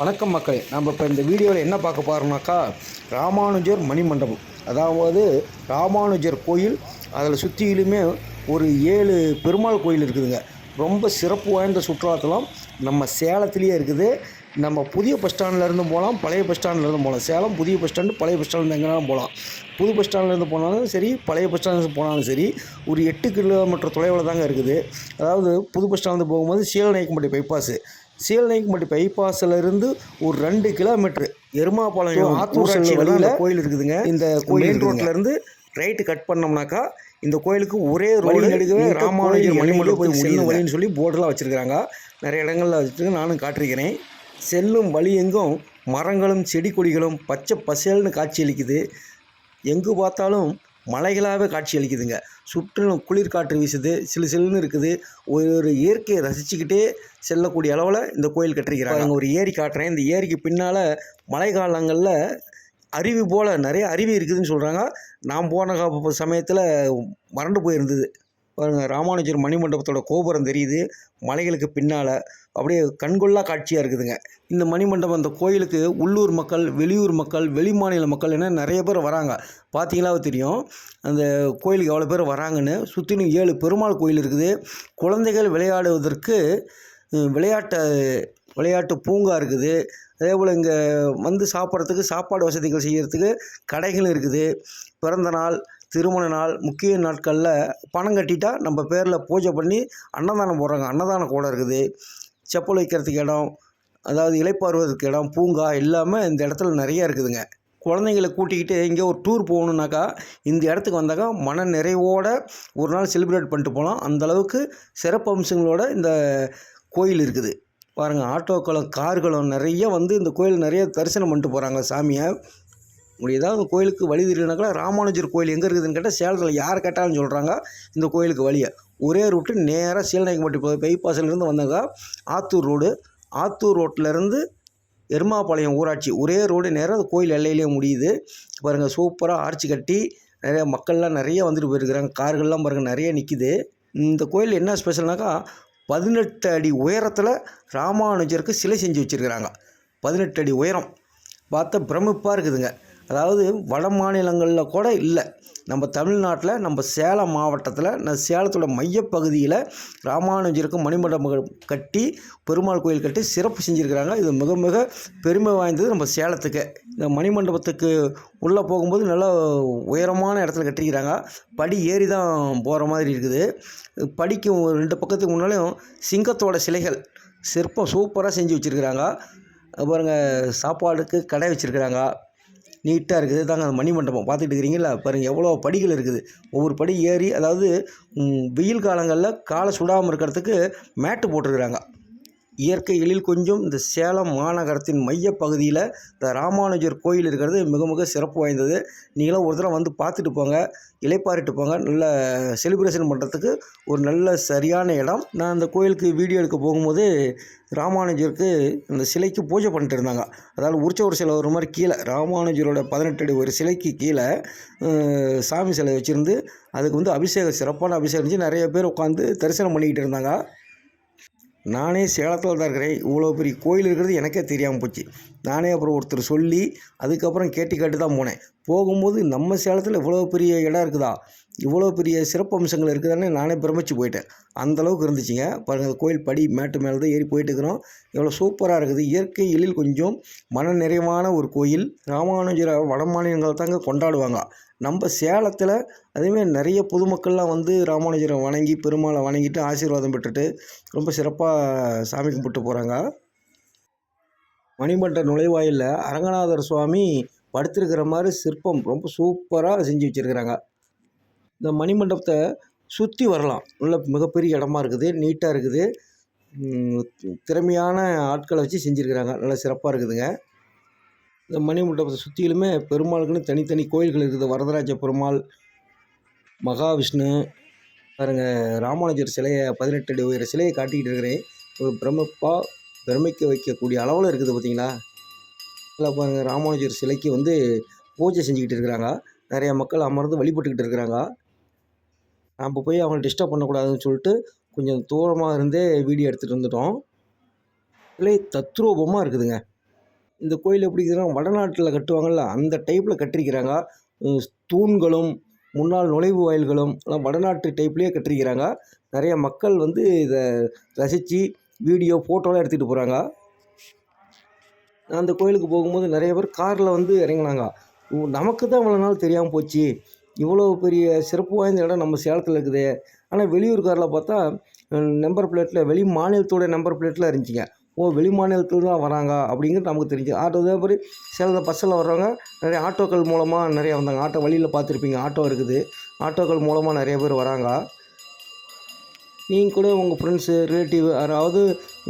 வணக்கம் மக்களே. நம்ம இப்போ இந்த வீடியோவில் என்ன பார்க்க போகிறோம்னாக்கா ராமானுஜர் மணிமண்டபம். அதாவது ராமானுஜர் கோயில் அதில் சுற்றிலுமே ஒரு ஏழு பெருமாள் கோயில் இருக்குதுங்க. ரொம்ப சிறப்பு வாய்ந்த சுற்றுலாத்தலம். நம்ம சேலத்திலேயே இருக்குது. நம்ம புதிய பஸ் ஸ்டாண்ட்லேருந்து போகலாம் பழைய பஸ் ஸ்டாண்ட்லேருந்து போகலாம் சேலம் புதிய பஸ் ஸ்டாண்டு பழைய பஸ் ஸ்டாண்ட் எங்கேனாலும் போகலாம் புது பஸ் ஸ்டாண்ட்லேருந்து போனாலும் சரி பழைய பஸ் ஸ்டாண்ட்லேருந்து போனாலும் சரி ஒரு எட்டு கிலோமீட்டர் தொலைவில் தாங்க இருக்குது. அதாவது புது பஸ் ஸ்டாண்டு போகும்போது சீலநாயக்கம்பட்டி பைபாஸு சீலநாயக்கம்பட்டி பைபாஸில் இருந்து ஒரு ரெண்டு கிலோமீட்டர் எருமாபாளையம் ஆத்தூர் வழியில் கோயில் இருக்குதுங்க. இந்த கோயில் ரோட்டில் இருந்து ரைட்டு கட் பண்ணோம்னாக்கா இந்த கோயிலுக்கு ஒரே ரோடு எடுக்கவே ராமானுஜர் மணிமண்டபம் போய் செல்லும் வழின்னு சொல்லி போர்டெலாம் வச்சுருக்காங்க நிறைய இடங்களில் வச்சுருக்கு நானும் காட்டிருக்கிறேன். செல்லும் வழி எங்கும் மரங்களும் செடி கொடிகளும் பச்சை பசேல்னு காட்சியளிக்குது எங்கு பார்த்தாலும் மலைகளாகவே காட்சி அளிக்குதுங்க சுற்றிலும் குளிர் காற்று வீசுது சிலு சிலுன்னு இருக்குது. ஒரு ஒரு இயற்கையை ரசிச்சுக்கிட்டே செல்லக்கூடிய அளவில் இந்த கோயில் கட்டிருக்கிறாங்க. அங்கே ஒரு ஏரி காட்டுறேன். இந்த ஏரிக்கு பின்னால் மழை காலங்களில் அருவி போல் நிறைய அருவி இருக்குதுன்னு சொல்கிறாங்க நான் போன கா- சமயத்தில் வறண்டு போயிருந்தது. பாருங்க ராமானுஜர் மணிமண்டபத்தோட கோபுரம் தெரியுது. மலைகளுக்கு பின்னால் அப்படியே கண்கொள்ளா காட்சியாக இருக்குதுங்க. இந்த மணிமண்டபம் இந்த கோயிலுக்கு உள்ளூர் மக்கள் வெளியூர் மக்கள் வெளிமாநில மக்கள் என நிறைய பேர் வராங்க. பார்த்தீங்களா தெரியும். அந்த கோயிலுக்கு எவ்வளோ பேர் வராங்கன்னு. சுற்றிலும் ஏழு பெருமாள் கோயில் இருக்குது. குழந்தைகள் விளையாடுவதற்கு விளையாட்டு விளையாட்டு பூங்கா இருக்குது. அதே போல் இங்கே வந்து சாப்பிட்றதுக்கு சாப்பாடு வசதிகள் செய்கிறதுக்கு கடைகள் இருக்குது. பிறந்த நாள் திருமண நாள் முக்கிய நாட்களில் பணம் கட்டிட்டால் நம்ம பேரில் பூஜை பண்ணி அன்னதானம் போடுறாங்க. அன்னதானம் கூட இருக்குது. செப்பல் வைக்கிறதுக்கு இடம் அதாவது இலைப்பாறுவதற்கு இடம் பூங்கா எல்லாமே இந்த இடத்துல நிறைய இருக்குதுங்க. குழந்தைங்களை கூட்டிக்கிட்டு எங்கே ஒரு டூர் போகணுன்னாக்கா இந்த இடத்துக்கு வந்தாக்கா மன நிறைவோடு ஒரு நாள் செலிப்ரேட் பண்ணிட்டு போகலாம். அந்த அளவுக்கு சிறப்பு அம்சங்களோட இந்த கோயில் இருக்குது. பாருங்கள் ஆட்டோக்களும் கார்களும் நிறைய வந்து இந்த கோயில் நிறைய தரிசனம் பண்ணிட்டு போகிறாங்க சாமியை. உங்களுக்கு ஏதாவது கோயிலுக்கு வழி தெரியலனாக்கா ராமானுஜர் கோயில் எங்கே இருக்குதுன்னு கேட்டால் சேலத்தில் யார் கேட்டாலும் சொல்கிறாங்க இந்த கோயிலுக்கு வழியை. ஒரே ரூட்டு நேராக சீலநாயக்கம்பட்டி போய் பைபாஸ்லேருந்து வந்தாங்க ஆத்தூர் ரோடு ஆத்தூர் ரோட்டிலேருந்து எருமாபாளையம் ஊராட்சி. ஒரே ரோடு நேராக அந்த கோயில் எல்லையிலேயே முடியுது. பாருங்கள் சூப்பராக ஆர்ச்சி கட்டி நிறைய மக்கள்லாம் நிறைய வந்துட்டு போயிருக்கிறாங்க. கார்கள்லாம் பாருங்கள் நிறைய நிற்கிது இந்த கோயில் என்ன ஸ்பெஷல்னாக்கா பதினெட்டு அடி உயரத்தில் ராமானுஜருக்கு சிலை செஞ்சு வச்சுருக்கிறாங்க. பதினெட்டு அடி உயரம். பார்த்தா பிரமிப்பாக இருக்குதுங்க. அதாவது வட மாநிலங்களில் கூட இல்லை. நம்ம தமிழ்நாட்டில் நம்ம சேலம் மாவட்டத்தில் நான் சேலத்தோட மையப்பகுதியில் ராமானுஜருக்கு மணிமண்டபம் கட்டி பெருமாள் கோயில் கட்டி சிறப்பு செஞ்சுருக்கிறாங்க. இது மிக மிக பெருமை வாய்ந்தது நம்ம சேலத்துக்கு. இந்த மணிமண்டபத்துக்கு உள்ளே போகும்போது நல்லா உயரமான இடத்துல கட்டிக்கிறாங்க படி ஏறி தான் போகிற மாதிரி இருக்குது. படிக்கும் ரெண்டு பக்கத்துக்கு முன்னாலேயும் சிங்கத்தோட சிலைகள் சிற்பம் சூப்பராக செஞ்சு வச்சுருக்கிறாங்க. பாருங்க சாப்பாடுக்கு கடை வச்சுருக்கிறாங்க. நீட்டாக இருக்குது. தாங்க அந்த மணிமண்டபம் பார்த்துட்டு இருக்கிறீங்களா பாருங்கள் எவ்வளோ படிகள் இருக்குது. ஒவ்வொரு படி ஏறி அதாவது வெயில் காலங்களில் காலை சுடாமல் இருக்கிறதுக்கு மேட்டு போட்டிருக்கிறாங்க. இயற்கை எழில் கொஞ்சம் இந்த சேலம் மாநகரத்தின் மையப்பகுதியில் இந்த ராமானுஜர் கோயில் இருக்கிறது மிக மிக சிறப்பு வாய்ந்தது. நீங்களும் ஒரு தடவை வந்து பார்த்துட்டு போங்க இலைப்பாரிட்டு போங்க. நல்ல செலிப்ரேஷன் பண்ணுறதுக்கு ஒரு நல்ல சரியான இடம். நான் அந்த கோயிலுக்கு வீடியோ எடுக்க போகும்போது ராமானுஜருக்கு இந்த சிலைக்கு பூஜை பண்ணிட்டு இருந்தாங்க. அதாவது உற்சவர் சிலை ஒரு மாதிரி கீழே ராமானுஜரோட பதினெட்டு அடி ஒரு சிலைக்கு கீழே சாமி சிலை வச்சுருந்து அதுக்கு வந்து அபிஷேகம் சிறப்பான அபிஷேகம் இருந்துச்சு நிறைய பேர் உட்காந்து தரிசனம் பண்ணிக்கிட்டு இருந்தாங்க. நானே சேலத்தில் தான் இருக்கிறேன். இவ்வளோ பெரிய கோயில் இருக்கிறது எனக்கே தெரியாமல் போச்சு. நானே அப்புறம் ஒருத்தர் சொல்லி அதுக்கப்புறம் கேட்டு கேட்டு தான் போனேன். போகும்போது நம்ம சேலத்தில் இவ்வளோ பெரிய இடம் இருக்குதா? இவ்வளோ பெரிய சிறப்பு அம்சங்கள் இருக்குதானே நானே பிரமிச்சு போயிட்டேன். அந்தளவுக்கு இருந்துச்சுங்க. பாருங்கள் கோயில் படி மேட்டு மேலே தான் ஏறி போயிட்டுருக்கிறோம் எவ்வளோ சூப்பராக இருக்குது. இயற்கை எழில் கொஞ்சம் மன நிறைவான ஒரு கோயில். ராமானுஜரை வட மாநிலங்கள் தாங்க கொண்டாடுவாங்க. நம்ம சேலத்தில் அதேமாதிரி நிறைய பொதுமக்கள்லாம் வந்து ராமானுஜரை வணங்கி பெருமாளை வணங்கிட்டு ஆசீர்வாதம் பெற்றுட்டு ரொம்ப சிறப்பாக சாமி கும்பிட்டு போகிறாங்க மணிமண்ட நுழைவாயிலில் அரங்கநாதர் சுவாமி படுத்திருக்கிற மாதிரி சிற்பம் ரொம்ப சூப்பராக செஞ்சு வச்சுருக்கிறாங்க. இந்த மணிமண்டபத்தை சுற்றி வரலாம். நல்ல மிகப்பெரிய இடமா இருக்குது நீட்டாக இருக்குது. திறமையான ஆட்களை வச்சு செஞ்சுருக்கிறாங்க. நல்லா சிறப்பாக இருக்குதுங்க. இந்த மணிமண்டபத்தை சுற்றிலுமே பெருமாளுக்குன்னு தனித்தனி கோயில்கள் இருக்குது. வரதராஜ பெருமாள் மகாவிஷ்ணு பாருங்க ராமானுஜர் சிலையை பதினெட்டு அடி உயர சிலையை காட்டிக்கிட்டு இருக்கிறேன். ஒரு பிரமிப்பாக பிரமிக்க வைக்கக்கூடிய அளவில் இருக்குது பார்த்தீங்களா இல்லை பாருங்கள் ராமானுஜர் சிலைக்கு வந்து பூஜை செஞ்சுக்கிட்டு இருக்கிறாங்க. நிறைய மக்கள் அமர்ந்து வழிபட்டுக்கிட்டு இருக்கிறாங்க. நம்ம போய் அவங்களை டிஸ்டர்ப் பண்ணக்கூடாதுன்னு சொல்லிட்டு கொஞ்சம் தூரமாக இருந்தே வீடியோ எடுத்துகிட்டு வந்துட்டோம். சிலை தத்ரூபமாக இருக்குதுங்க. இந்த கோயில் எப்படி இருக்குதுன்னா வடநாட்டில் கட்டுவாங்கள்ல அந்த டைப்பில் கட்டியிருக்கிறாங்க தூண்களும் முன்னாள் நுழைவு வாயில்களும் எல்லாம் வடநாட்டு டைப்லேயே கட்டியிருக்கிறாங்க நிறைய மக்கள் வந்து இதை ரசித்து வீடியோ ஃபோட்டோலாம் எடுத்துகிட்டு போகிறாங்க அந்த கோயிலுக்கு போகும்போது நிறைய பேர் காரில் வந்து இறங்கினாங்க. நமக்கு தான் இவ்வளோ நாள் தெரியாமல் போச்சு. இவ்வளோ பெரிய சிறப்பு வாய்ந்த இடம் நம்ம சேலத்தில் இருக்குது. ஆனால் வெளியூர் காரில் பார்த்தா நம்பர் பிளேட்டில் வெளி மாநிலத்தோட நம்பர் பிளேட்டில் இருந்துச்சுங்க. ஓ வெளி மாநிலத்தில் தான் வராங்க அப்படிங்கிறது நமக்கு தெரிஞ்சு ஆட்டோ இதே மாதிரி சேலத்தில் பஸ்ஸில் வர்றவங்க நிறைய ஆட்டோக்கள் மூலமாக நிறைய வந்தாங்க. ஆட்டோ வழியில் பார்த்துருப்பீங்க. ஆட்டோ இருக்குது. ஆட்டோக்கள் மூலமாக நிறைய பேர் வராங்க. நீங்கள் கூட உங்கள் ஃப்ரெண்ட்ஸு ரிலேட்டிவ் யாராவது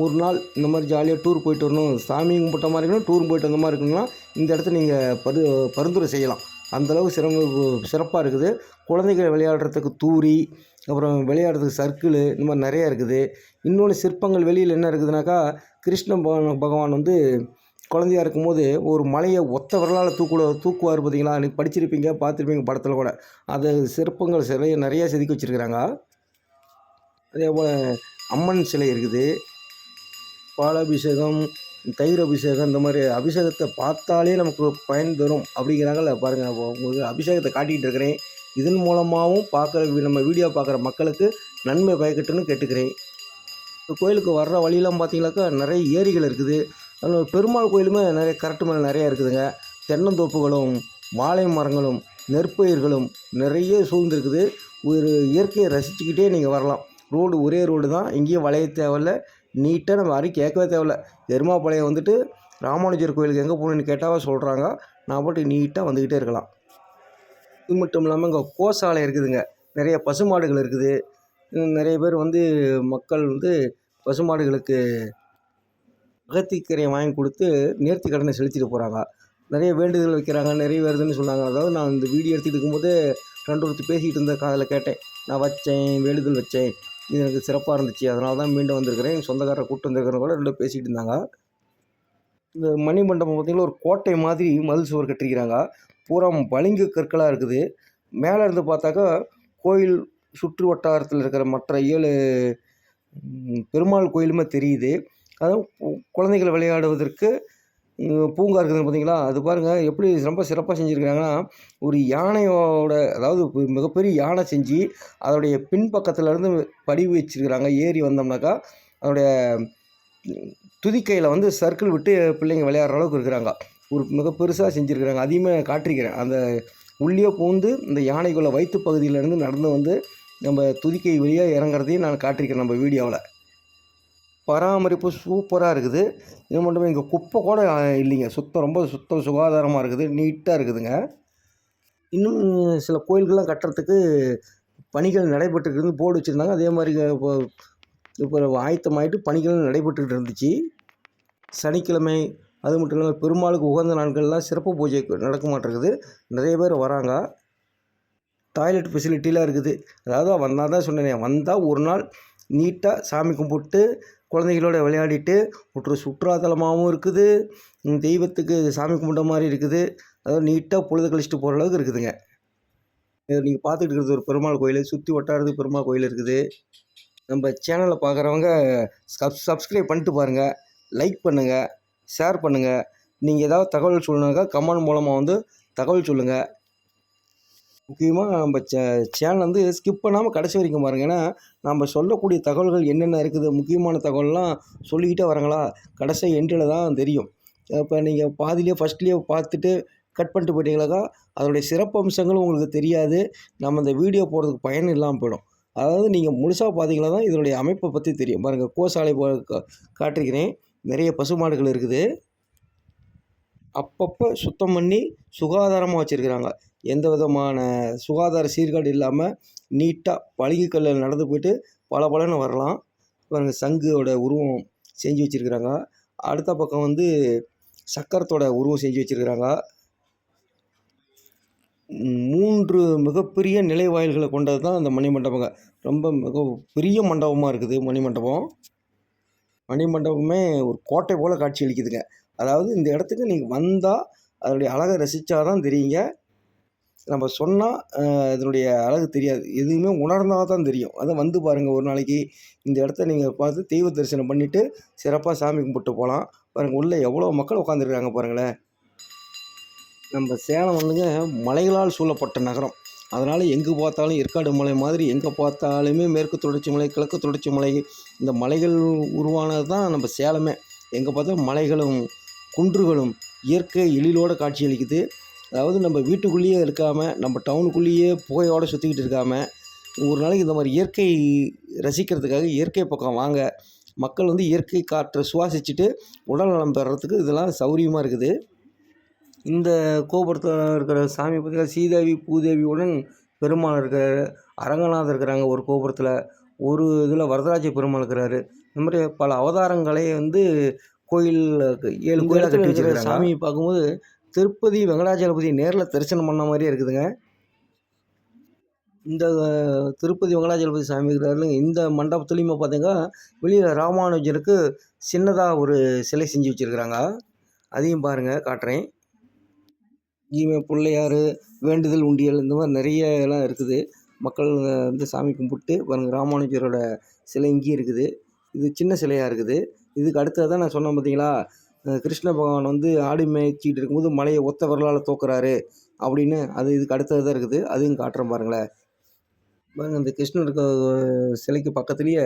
ஒரு நாள் இந்த மாதிரி ஜாலியாக டூர் போயிட்டு வரணும் சாமி கும்பிட்ட மாதிரி இருக்கணும் டூர் போயிட்டு வந்த மாதிரி இருக்கணும்னா இந்த இடத்த நீங்கள் பரு பரிந்துரை செய்யலாம். அந்தளவுக்கு சிறப்பு சிறப்பாக இருக்குது. குழந்தைகள் விளையாடுறதுக்கு தூரி அப்புறம் விளையாடுறதுக்கு சர்க்கிளு இந்த மாதிரி நிறையா இருக்குது. இன்னொன்று சிற்பங்கள் வெளியில் என்ன இருக்குதுனாக்கா கிருஷ்ண பகவான் பகவான் வந்து குழந்தையா இருக்கும்போது ஒரு மலையை ஒத்த விரலால் தூக்குல தூக்குவார் பார்த்தீங்களா? நீங்கள் படிச்சிருப்பீங்க பார்த்துருப்பீங்க படத்தில் கூட. அது சிற்பங்கள் சிலையை நிறையா செதுக்கி வச்சுருக்குறாங்க. அதே போல் அம்மன் சிலை இருக்குது. பாலாபிஷேகம் தயிர் அபிஷேகம் இந்த மாதிரி அபிஷேகத்தை பார்த்தாலே நமக்கு பயன் தரும் அப்படிங்கிறாங்கல்ல பாருங்கள் உங்களுக்கு அபிஷேகத்தை காட்டிகிட்டு இருக்கிறேன். இதன் மூலமாகவும் பார்க்குற நம்ம வீடியோ பார்க்குற மக்களுக்கு நன்மை பயக்கட்டுன்னு கேட்டுக்கிறேன். கோயிலுக்கு வர்ற வழியெல்லாம் பார்த்தீங்கன்னாக்கா நிறைய ஏரிகள் இருக்குது. அதில் பெருமாள் கோயிலுமே நிறைய கரட்டு மலை நிறையா இருக்குதுங்க. தென்னந்தோப்புகளும் வாழை மரங்களும் நெற்பயிர்களும் நிறைய சூழ்ந்துருக்குது. ஒரு இயற்கையை ரசிச்சுக்கிட்டே நீங்கள் வரலாம். ரோடு ஒரே ரோடு தான். எங்கேயும் வளைய தேவையில்ல. நீட்டாக நம்ம யாரையும் கேட்கவே தேவையில்ல. எருமாப்பாளையம் வந்துட்டு ராமானுஜர் கோயிலுக்கு எங்கே போகணுன்னு கேட்டால் சொல்கிறாங்க நான் போட்டு நீட்டாக வந்துக்கிட்டே இருக்கலாம். இது மட்டும் இல்லாமல் இங்கே கோசாலை இருக்குதுங்க. நிறைய பசுமாடுகள் இருக்குது. நிறைய பேர் வந்து மக்கள் வந்து பசுமாடுகளுக்கு அகத்திக்கரையை வாங்கி கொடுத்து நேர்த்தி கடனை செலுத்திட்டு போகிறாங்க நிறைய வேண்டுதல் வைக்கிறாங்க. நிறைய வருதுன்னு சொன்னாங்க. அதாவது நான் இந்த வீடியோ எடுத்துகிட்டு இருக்கும்போது ரெண்டு ஒருத்தர் பேசிக்கிட்டு இருந்த காதில் கேட்டேன். நான் வச்சேன் வேண்டுதல் வச்சேன். இது எனக்கு சிறப்பாக இருந்துச்சு. அதனால தான் மீண்டும் வந்திருக்கிறேன். எங்கள் சொந்தக்காரரை கூப்பிட்டு வந்திருக்கிறவங்க கூட ரெண்டு பேசிகிட்டு இருந்தாங்க. இந்த மணி மண்டபம் பார்த்திங்கன்னா ஒரு கோட்டை மாதிரி மதில் சுவர் கட்டிருக்கிறாங்க பூரா வலிங்கு கற்களாக இருக்குது. மேலே இருந்து பார்த்தாக்கா கோயில் சுற்று வட்டாரத்தில் இருக்கிற மற்ற ஏழு பெருமாள் கோயிலுமே தெரியுது. அதுவும் குழந்தைகள் விளையாடுவதற்கு பூங்கா இருக்குது பார்த்தீங்களா? அது பாருங்கள் எப்படி ரொம்ப சிறப்பாக செஞ்சுருக்காங்கன்னா ஒரு யானையோட அதாவது மிகப்பெரிய யானை செஞ்சு அதோடைய பின்பக்கத்துலேருந்து படி வச்சிருக்கிறாங்க. ஏறி வந்தோம்னாக்கா அதோடைய துதிக்கையில் வந்து சர்க்கிள் விட்டு பிள்ளைங்க விளையாடுற அளவுக்கு இருக்கிறாங்க. ஒரு மிக பெருசாக செஞ்சுருக்குறாங்க. அதையுமே காட்டிருக்கிறேன் அந்த உள்ளே பூந்து இந்த யானைக்குள்ள வயிற்று பகுதியிலேருந்து நடந்து வந்து நம்ம துதிக்கை வழியாக இறங்குறதையும் நான் காட்டியிருக்கிறேன் நம்ம வீடியோவில். பராமரிப்பு சூப்பராக இருக்குது. இது மட்டுமே இங்கே குப்பை கூட இல்லைங்க. சுத்தம் ரொம்ப சுத்தம் சுகாதாரமாக இருக்குது. நீட்டாக இருக்குதுங்க. இன்னும் சில கோயில்கள்லாம் கட்டுறதுக்கு பணிகள் நடைபெற்றுருக்கு போர்டு வச்சுருந்தாங்க. அதே மாதிரி இப்போ இப்போ ஆயத்தமாயிட்டு பணிகள் நடைபெற்றுக்கிட்டு இருந்துச்சு. சனிக்கிழமை அது மட்டும் இல்லாமல் பெருமாளுக்கு உகந்த நாட்கள்லாம் சிறப்பு பூஜை நடக்க மாட்டேங்குது. நிறைய பேர் வராங்க. டாய்லெட் ஃபெசிலிட்டிலாம் இருக்குது. அதாவது வந்தால் தான் சொன்னேன் வந்தால் ஒரு நாள் நீட்டாக சாமி கும்பிட்டு குழந்தைகளோட விளையாடிட்டு ஒரு சுற்றுலாத்தலமாகவும் இருக்குது. தெய்வத்துக்கு சாமி கும்பிட்ட மாதிரி இருக்குது. அதாவது நீட்டாக பொழுது கழிச்சிட்டு போகிற அளவுக்கு இருக்குதுங்க. நீங்கள் பார்த்துட்டு இருக்கிறது ஒரு பெருமாள் கோயில். சுற்றி வட்டாரத்துக்கு பெருமாள் கோயில் இருக்குது. நம்ம சேனலை பார்க்குறவங்க சப் சப்ஸ்கிரைப் பண்ணிட்டு பாருங்கள் லைக் பண்ணுங்கள் ஷேர் பண்ணுங்கள் நீங்கள் ஏதாவது தகவல் சொல்லணுனாக்கா கமெண்ட் மூலமாக வந்து தகவல் சொல்லுங்கள் முக்கியமாக நம்ம சே சேனல் வந்து ஸ்கிப் பண்ணாமல் கடைசி வரைக்கும் பாருங்கள் ஏன்னா நம்ம சொல்லக்கூடிய தகவல்கள் என்னென்ன இருக்குது முக்கியமான தகவல்லாம் சொல்லிக்கிட்டே வராங்களா? கடைசி எண்டில் தான் தெரியும். இப்போ நீங்கள் பாதியிலே ஃபஸ்ட்லேயே பார்த்துட்டு கட் பண்ணிட்டு போயிட்டீங்களாக்கா அதனுடைய சிறப்பு அம்சங்களும் உங்களுக்கு தெரியாது. நம்ம இந்த வீடியோ போடுறதுக்கு பயன் இல்லாமல் போயிடும். அதாவது நீங்கள் முழுசாக பார்த்தீங்களா தான் இதனுடைய அமைப்பை பற்றி தெரியும். பாருங்கள் கோசாலை போ காட்டிருக்கிறேன். நிறைய பசுமாடுகள் இருக்குது. அப்பப்போ சுத்தம் பண்ணி சுகாதாரமாக வச்சுருக்கிறாங்க. எந்த விதமான சுகாதார சீர்கேடு இல்லாமல் நீட்டாக பளிங்குக்கல்லில் நடந்து போயிட்டு பல பலன்னு வரலாம். பாருங்கள் சங்கோட உருவம் செஞ்சு வச்சுருக்குறாங்க. அடுத்த பக்கம் வந்து சக்கரத்தோட உருவம் செஞ்சு வச்சுருக்குறாங்க. மூன்று மிகப்பெரிய நிலைவாயில்களை கொண்டது தான் அந்த மணிமண்டபங்க. ரொம்ப மிக பெரிய மண்டபமாக இருக்குது மணிமண்டபம். மணிமண்டபமே ஒரு கோட்டை போல் காட்சி அளிக்குதுங்க. அதாவது இந்த இடத்துக்கு நீங்கள் வந்தால் அதனுடைய அழகை ரசித்தா தான் தெரியுங்க. நம்ம சொன்னால் இதனுடைய அழகு தெரியாது. எதுவுமே உணர்ந்தால் தான் தெரியும். அதை வந்து பாருங்கள் ஒரு நாளைக்கு இந்த இடத்த நீங்கள் பார்த்து தெய்வ தரிசனம் பண்ணிவிட்டு சிறப்பாக சாமி கும்பிட்டு போகலாம் பாருங்கள் உள்ளே எவ்வளோ மக்கள் உட்காந்துருக்காங்க பாருங்களேன் நம்ம சேலம் வந்துங்க மலைகளால் சூழப்பட்ட நகரம். அதனால் எங்கே பார்த்தாலும் ஏற்காடு மலை மாதிரி எங்கே பார்த்தாலுமே மேற்கு தொடர்ச்சி மலை கிழக்கு தொடர்ச்சி மலை இந்த மலைகள் உருவானது தான் நம்ம சேலமே. எங்கே பார்த்தாலும் மலைகளும் குன்றுகளும் இயற்கை எழிலோட காட்சியளிக்குது அதாவது நம்ம வீட்டுக்குள்ளேயே இருக்காமல் நம்ம டவுனுக்குள்ளேயே புகையோட சுற்றிக்கிட்டு இருக்காமல் ஒரு நாளைக்கு இந்த மாதிரி இயற்கை ரசிக்கிறதுக்காக இயற்கை பக்கம் வாங்க மக்கள் வந்து இயற்கை காற்றை சுவாசிச்சுட்டு உடல் நலம் பெறத்துக்கு இதெல்லாம் சௌரியமாக இருக்குது. இந்த கோபுரத்தில் இருக்கிற சாமி பார்த்தீங்கன்னா சீதேவி பூதேவியுடன் பெருமாள் இருக்கார். அரங்கநாதர் இருக்கிறாங்க ஒரு கோபுரத்தில். ஒரு இதில் வரதராஜ பெருமாள் இருக்கிறாரு. இந்த மாதிரி பல அவதாரங்களை வந்து கோயில் ஏழு கோயிலாக கட்டி வச்சிருக்கிற சாமியை பார்க்கும்போது திருப்பதி வெங்கடாச்சலபதி நேரில் தரிசனம் பண்ண மாதிரியே இருக்குதுங்க. இந்த திருப்பதி வெங்கடாச்சலபதி சாமி இருக்கிறாருங்க இந்த மண்டபத்துலேயுமே பார்த்தீங்கன்னா வெளியில் ராமானுஜருக்கு சின்னதாக ஒரு சிலை செஞ்சு வச்சுருக்குறாங்க. அதையும் பாருங்கள் காட்டுறேன். இவன் பிள்ளையார் வேண்டுதல் உண்டியல் இந்த மாதிரி நிறைய எல்லாம் இருக்குது. மக்கள் வந்து சாமி கும்பிட்டு பாருங்கள் ராமானுஜரோட சிலை இங்கேயும் இருக்குது. இது சின்ன சிலையாக இருக்குது. இதுக்கு அடுத்ததான் நான் சொன்னேன் பார்த்தீங்களா கிருஷ்ண பகவான் வந்து ஆடு மேய்ச்சிட்டு இருக்கும்போது மலையை ஒத்த விரலால் தோக்குறாரு அப்படின்னு அது இதுக்கு அடுத்தது தான் இருக்குது. அதையும் காட்டுறேன் பாருங்களேன். பாருங்க இந்த கிருஷ்ணருக்கு சிலைக்கு பக்கத்துலேயே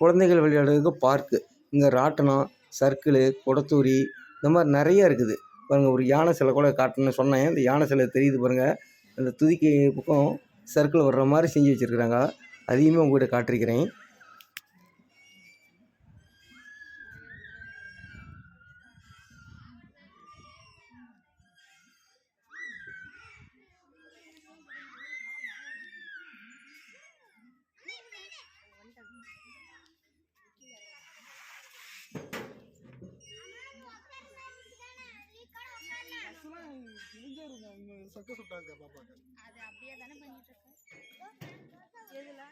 குழந்தைகள் விளையாடுறதுக்கு பார்க்கு. இங்கே ராட்டனம் சர்க்கிளு கொடத்தூரி இந்த மாதிரி நிறைய இருக்குது. பாருங்கள் ஒரு யானை சிலை கூட காட்டணும்னு சொன்னேன். இந்த யானை சிலை தெரியுது பாருங்கள் அந்த துதிக்கு பக்கம் சர்க்கிள் வர்ற மாதிரி செஞ்சு வச்சுருக்குறாங்க. அதையுமே உங்கள்கிட்ட காட்டிருக்கிறேன் சக்க சுட்டாங்க பாப்பாக்கு அது அப்படியே தானே பண்ணிட்டு எதுல?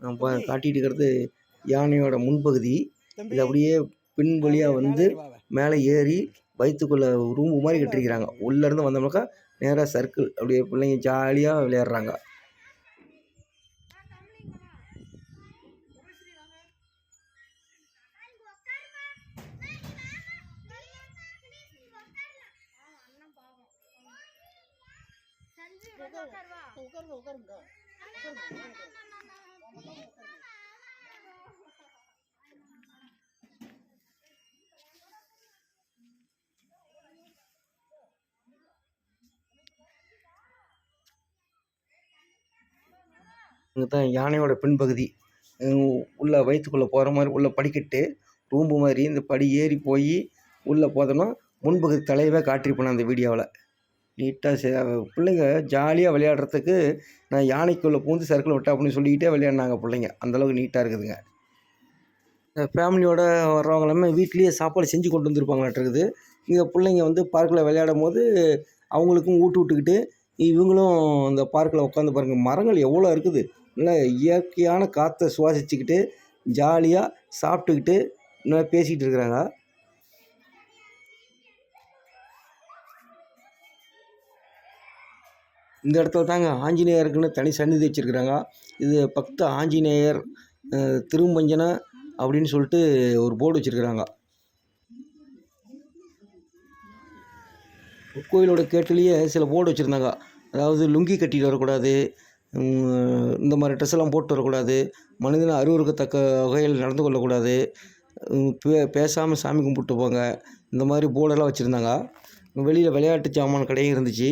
நான் பா காட்டிட்டு இருக்கிறது யானையோட முன்பகுதி. இது அப்படியே பின் வழியாக வந்து. மேலே ஏறி வயிற்றுக்குள்ளே ரூம் மாதிரி கட்டிருக்கிறாங்க. உள்ளேருந்து வந்தோம்னாக்கா நேராக சர்க்கிள் அப்படியே பிள்ளைங்க ஜாலியாக விளையாடுறாங்க. உட்காருங்க. உட்காருங்க யானையோட பின்பகுதி. உள்ள வயிற்றுக்குள்ளே போகிற மாதிரி உள்ள படிக்கட்டு ரூம்பு மாதிரி இந்த படி ஏறி போய் உள்ளே போதோன்னா முன்பகுதி தலையவே காட்டியிருப்பேன் அந்த வீடியோவில். நீட்டாக சே பிள்ளைங்க ஜாலியாக விளையாடுறதுக்கு நான் யானைக்குள்ளே பூந்து சர்க்கிள் விட்டேன் அப்படின்னு சொல்லிக்கிட்டே விளையாடினாங்க பிள்ளைங்க. அந்தளவுக்கு நீட்டாக இருக்குதுங்க. ஃபேமிலியோட வர்றவங்க எல்லாமே வீட்லேயே சாப்பாடு செஞ்சு கொண்டு வந்திருப்பாங்களாட்டிருக்குது இங்கே பிள்ளைங்க வந்து பார்க்கில் விளையாடும் போது அவங்களுக்கும் ஊட்டு விட்டுக்கிட்டு இவங்களும் இந்த பார்க்கில் உட்காந்து பாருங்கள் மரங்கள் எவ்வளோ இருக்குது. நல்லா இயற்கையான காற்றை சுவாசிச்சுக்கிட்டு ஜாலியாக சாப்பிட்டுக்கிட்டு நல்லா பேசிக்கிட்டு இருக்கிறாங்க. இந்த இடத்துல தாங்க ஆஞ்சநேயருக்குன்னு தனி சந்நிதி வச்சுருக்குறாங்க. இது பக்த ஆஞ்சநேயர் திருமஞ்சன அப்படின்னு சொல்லிட்டு ஒரு போர்டு வச்சுருக்குறாங்க. கோயிலோட கேட்டுலேயே சில போர்டு வச்சுருந்தாங்க. அதாவது லுங்கி கட்டிட்டு வரக்கூடாது இந்த மாதிரி ட்ரெஸ் எல்லாம் போட்டு வரக்கூடாது மனிதனை அருவருக்கத்தக்க வகையில் நடந்து கொள்ளக்கூடாது பே பேசாமல் சாமி கும்பிட்டு போங்க இந்த மாதிரி போர்டெல்லாம் வச்சுருந்தாங்க. வெளியில் விளையாட்டு சாமான் கடையும் இருந்துச்சு.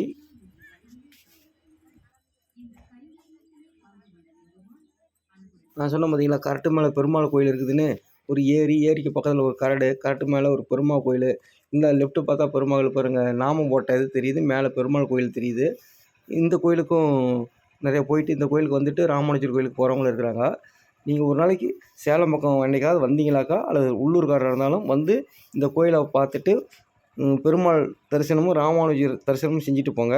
நான் சொன்ன பார்த்தீங்களா கரட்டு மேலே பெருமாள் கோயில் இருக்குதுன்னு ஒரு ஏரி ஏரிக்கு பக்கத்தில் ஒரு கரடு கரட்டு மேலே ஒரு பெருமாள் கோயில். இந்த லெஃப்ட்டு பார்த்தா பெருமாள் பாருங்கள் நாமம் போட்ட இது தெரியுது மேலே பெருமாள் கோயில் தெரியுது. இந்த கோயிலுக்கும் நிறைய போயிட்டு இந்த கோயிலுக்கு வந்துட்டு ராமானுஜர் கோயிலுக்கு போகிறவங்களும் இருக்கிறாங்க. நீங்கள் ஒரு நாளைக்கு சேலம் பக்கம் என்னைக்காவது வந்தீங்களாக்கா அல்லது உள்ளூர்காரராக இருந்தாலும் வந்து இந்த கோயிலை பார்த்துட்டு பெருமாள் தரிசனமும் ராமானுஜர் தரிசனமும் செஞ்சுட்டு போங்க.